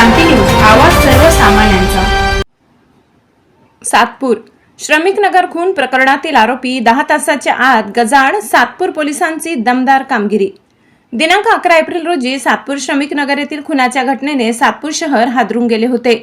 क्रांती news आवाज सर्वसामान्यांचा. सातपूर श्रमिक नगर खून प्रकरणातील आरोपी दहा तासाच्या आत गजाड सातपूर पोलिसांची दमदार कामगिरी. दिनांक अकरा एप्रिल रोजी सातपूर श्रमिक नगर येथील खुनाच्या घटनेने सातपूर शहर हादरून गेले होते.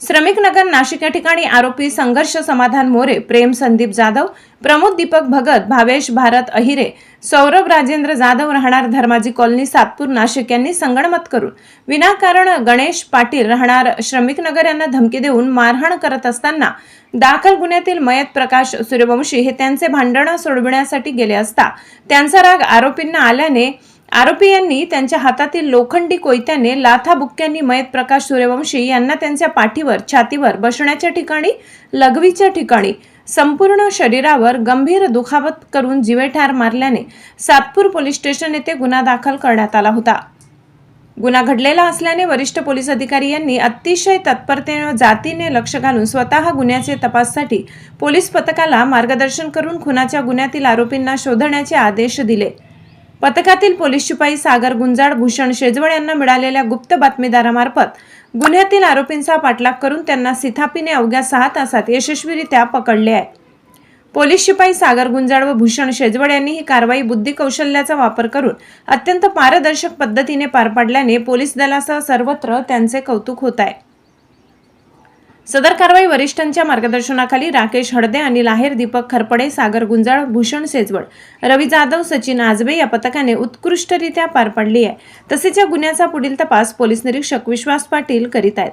श्रमिक नगर नाशिक या ठिकाणी आरोपी संघर्ष समाधान मोरे प्रेम संदीप जाधव प्रमोद दीपक भगत भावेश भारत अहिरे सौरभ राजेंद्र जाधव राहणार धर्माजी कॉलनी सातपूर नाशिक यांनी संगणमत करून विनाकारण गणेश पाटील राहणार श्रमिक नगर यांना धमकी देऊन मारहाण करत असताना दाखल गुन्ह्यातील मयत प्रकाश सूर्यवंशी हे त्यांचे भांडणं सोडविण्यासाठी गेले असता त्यांचा राग आरोपींना आल्याने आरोपी यांनी त्यांच्या हातातील लोखंडी कोयत्याने लाथाबुक्क्यांनी मयत प्रकाश सूर्यवंशी यांना त्यांच्या पाठीवर छातीवर बसण्याच्या ठिकाणी लघवीच्या ठिकाणी संपूर्ण शरीरावर गंभीर दुखावत करून जिवेठार मारल्याने सातपूर पोलीस स्टेशन येथे गुन्हा दाखल करण्यात आला होता. गुन्हा घडलेला असल्याने वरिष्ठ पोलीस अधिकारी यांनी अतिशय तत्परतेने जातीने लक्ष घालून स्वतः गुन्ह्याचे तपाससाठी पोलीस पथकाला मार्गदर्शन करून खुनाच्या गुन्ह्यातील आरोपींना शोधण्याचे आदेश दिले. पथकातील पोलीस शिपाई सागर गुंजाड भूषण शेजवळ यांना मिळालेल्या गुप्त बातमीदारामार्फत गुन्ह्यातील आरोपींचा पाठलाग करून त्यांना सिथापीने अवघ्या सहा तासात यशस्वीरित्या पकडले आहे. पोलीस शिपाई सागर गुंजाड व भूषण शेजवड यांनी ही कारवाई बुद्धी कौशल्याचा वापर करून अत्यंत पारदर्शक पद्धतीने पार पाडल्याने पोलीस दलासह सर्वत्र त्यांचे कौतुक होत आहे. सदर कारवाई वरिष्ठांच्या मार्गदर्शनाखाली राकेश हळदे आणि लाहेर दीपक खरपडे सागर गुंजाळ भूषण सेजवड रवी जाधव सचिन आजबे या पथकाने उत्कृष्टरित्या पार पाडली आहे. तसेच या गुन्ह्याचा पुढील तपास पोलीस निरीक्षक विश्वास पाटील करीत आहेत.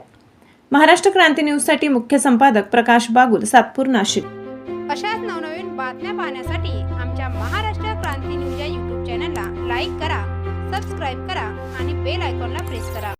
महाराष्ट्र क्रांती न्यूजसाठी मुख्य संपादक प्रकाश बागुल सातपूर नाशिक. अशाच नवनवीन बातम्या पाहण्यासाठी आमच्या महाराष्ट्र क्रांती न्यूज या यूट्यूब चॅनलला लाईक करा सबस्क्राईब करा आणि बेल आयकॉनला प्रेस करा.